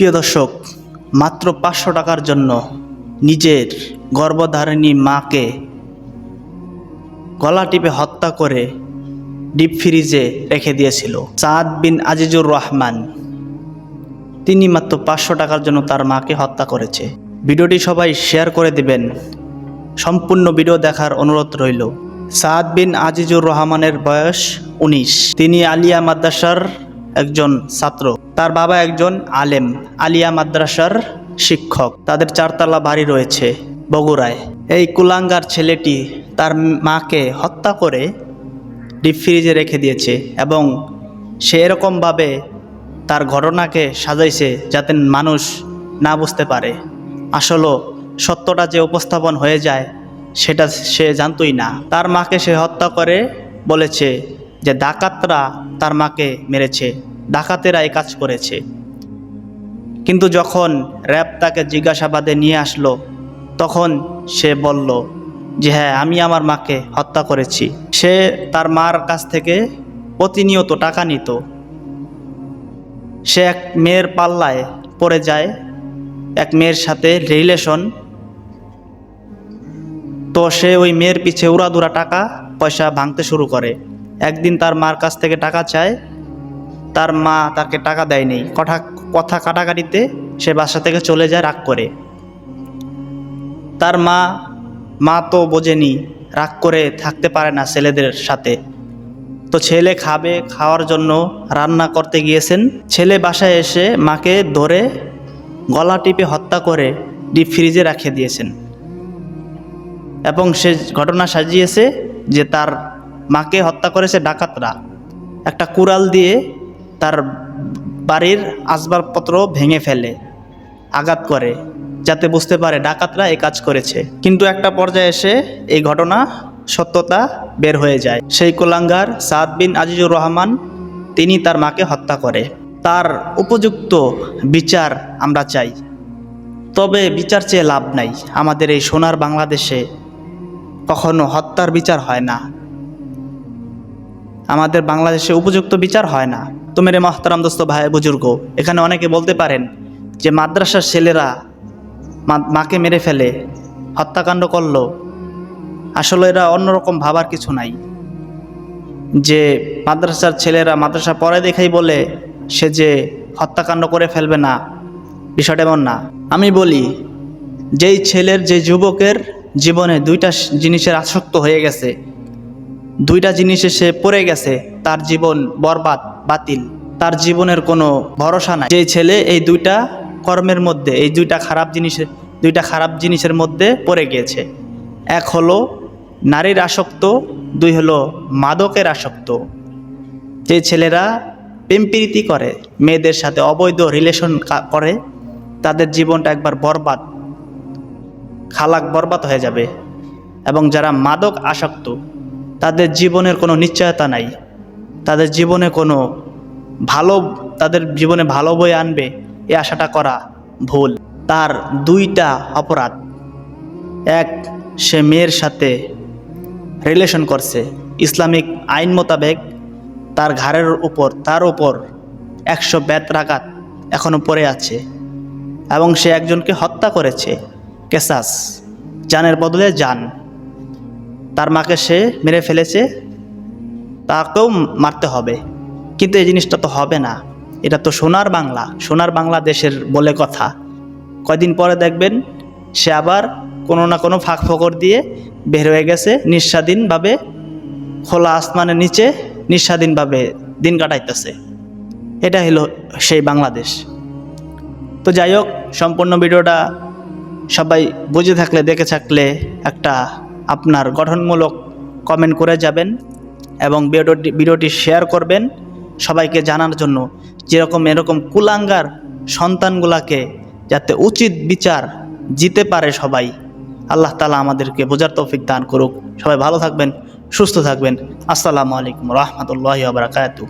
প্রিয় দর্শক, মাত্র পাঁচশো টাকার জন্য নিজের গর্ভধারিণী মাকে গলা টিপে হত্যা করে ডিপ ফ্রিজে রেখে দিয়েছিল চাঁদ বিন আজিজুর রহমান। তিনি মাত্র পাঁচশো টাকার জন্য তার মাকে হত্যা করেছে। ভিডিওটি সবাই শেয়ার করে দিবেন। সম্পূর্ণ ভিডিও দেখার অনুরোধ রইল। সাদ বিন আজিজুর রহমানের বয়স উনিশ। তিনি আলিয়া মাদ্রাসার একজন ছাত্র। তার বাবা একজন আলেম, আলিয়া মাদ্রাসার শিক্ষক। তাদের চারতলা বাড়ি রয়েছে বগুড়ায়। এই কুলাঙ্গার ছেলেটি তার মাকে হত্যা করে ডিপ ফ্রিজে রেখে দিয়েছে এবং সে এরকমভাবে তার ঘটনাকে সাজাইছে যাতে মানুষ না বুঝতে পারে। আসলে সত্যটা যে উপস্থাপন হয়ে যায়, সেটা সে জানতই না। তার মাকে সে হত্যা করে বলেছে যে ডাকাতরা তার মাকে মেরেছে, ডাকাতেরা এই কাজ করেছে। কিন্তু যখন র্যাব তাকে জিজ্ঞাসাবাদে নিয়ে আসলো, তখন সে বলল যে হ্যাঁ আমি আমার মাকে হত্যা করেছি। সে তার মার কাছ থেকে প্রতিনিয়ত টাকা নিত। সে এক মেয়ের পাল্লায় পড়ে যায়, এক মেয়ের সাথে রিলেশন তো সে ওই মেয়ের পিছে উড়াদুরা টাকা পয়সা ভাঙতে শুরু করে। একদিন তার মার কাছ থেকে টাকা চায়, তার মা তাকে টাকা দেয়নি। কথা কথা কাটাকাটিতে সে বাসা থেকে চলে যায় রাগ করে। তার মা মা তো বোঝেনি, রাগ করে থাকতে পারে না ছেলেদের সাথে। তো ছেলে খাবে, খাওয়ার জন্য রান্না করতে গিয়েছেন। ছেলে বাসায় এসে মাকে ধরে গলা টিপে হত্যা করে ডিপ ফ্রিজে রাখিয়ে দিয়েছেন। এবং সে ঘটনা সাজিয়েছে যে তার মাকে হত্যা করেছে ডাকাতরা। একটা কুড়াল দিয়ে তার বাড়ির আসবাবপত্র ভেঙে ফেলে, আঘাত করে, যাতে বুঝতে পারে ডাকাতরা এই কাজ করেছে। কিন্তু একটা পর্যায়ে এসে এই ঘটনা, সত্যতা বের হয়ে যায়। সেই কোলাঙ্গার সাদ বিন আজিজুর রহমান, তিনি তার মাকে হত্যা করে। তার উপযুক্ত বিচার আমরা চাই। তবে বিচার চেয়ে লাভ নাই। আমাদের এই সোনার বাংলাদেশে কখনো হত্যার বিচার হয় না। আমাদের বাংলাদেশে উপযুক্ত বিচার হয় না। তো মেরে মহতারাম দোস্ত ভাই, বুজুর্গ, এখানে অনেকে বলতে পারেন যে মাদ্রাসার ছেলেরা মাকে মেরে ফেলে, হত্যাকাণ্ড করল। আসলে এরা অন্যরকম ভাবার কিছু নাই। যে মাদ্রাসার ছেলেরা মাদ্রাসা পরে দেখাই বলে সে যে হত্যাকাণ্ড করে ফেলবে না, বিষয়টা এমন না। আমি বলি, যেই ছেলের, যে যুবকের জীবনে দুইটা জিনিসের আসক্ত হয়ে গেছে দুইটা জিনিসে সে পড়ে গেছে, তার জীবন বরবাদ, বাতিল। তার জীবনের কোনো ভরসা নাই। যে ছেলে এই দুইটা কর্মের মধ্যে, এই দুইটা খারাপ জিনিসের দুইটা খারাপ জিনিসের মধ্যে পড়ে গিয়েছে এক হলো নারীর আসক্ত, দুই হলো মাদকের আসক্ত। যে ছেলেরা প্রেমপ্রীতি করে, মেয়েদের সাথে অবৈধ রিলেশন করে, তাদের জীবনটা একবার বরবাদ, খালাক বরবাদ হয়ে যাবে। এবং যারা মাদক আসক্ত তাদের জীবনের কোনো নিশ্চয়তা নাই। তাদের জীবনে কোনো ভালো, তাদের জীবনে ভালো বই আনবে, এ আশাটা করা ভুল। তার দুইটা অপরাধ। এক, সে মেয়ের সাথে রিলেশন করছে। ইসলামিক আইন মোতাবেক তার ঘাড়ের উপর, তার উপর একশো ব্যাত বেতরাঘাত এখনও পড়ে আছে এবং সে একজনকে হত্যা করেছে, কেসাস। জানের বদলে জান। তার মাকে সে মেরে ফেলেছে, তাকেও মারতে হবে। কিন্তু এই জিনিসটা তো হবে না। এটা তো সোনার বাংলা। সোনার বাংলাদেশের বলে কথা। কয়দিন পরে দেখবেন সে আবার কোনো না কোনো ফাঁক ফকর দিয়ে বের হয়ে গেছে, নিঃস্বাধীনভাবে খোলা আসমানের নিচে নিঃস্বাধীনভাবে দিন কাটাইতেছে। এটা হলো সেই বাংলাদেশ। তো যাই হোক, সম্পূর্ণ ভিডিওটা সবাই বুঝে থাকলে, দেখে থাকলে একটা আপনার গঠনমূলক কমেন্ট করে যাবেন এবং ভিডিওটি ভিডিওটি শেয়ার করবেন সবাইকে জানার জন্য। যেরকম এরকম কুলাঙ্গার সন্তানগুলাকে যাতে উচিত বিচার জিতে পারে সবাই, আল্লাহ তালা আমাদেরকে বোঝার তৌফিক দান করুক। সবাই ভালো থাকবেন, সুস্থ থাকবেন। আসসালামু আলাইকুম রহমতুল্লাহ বারাকাতু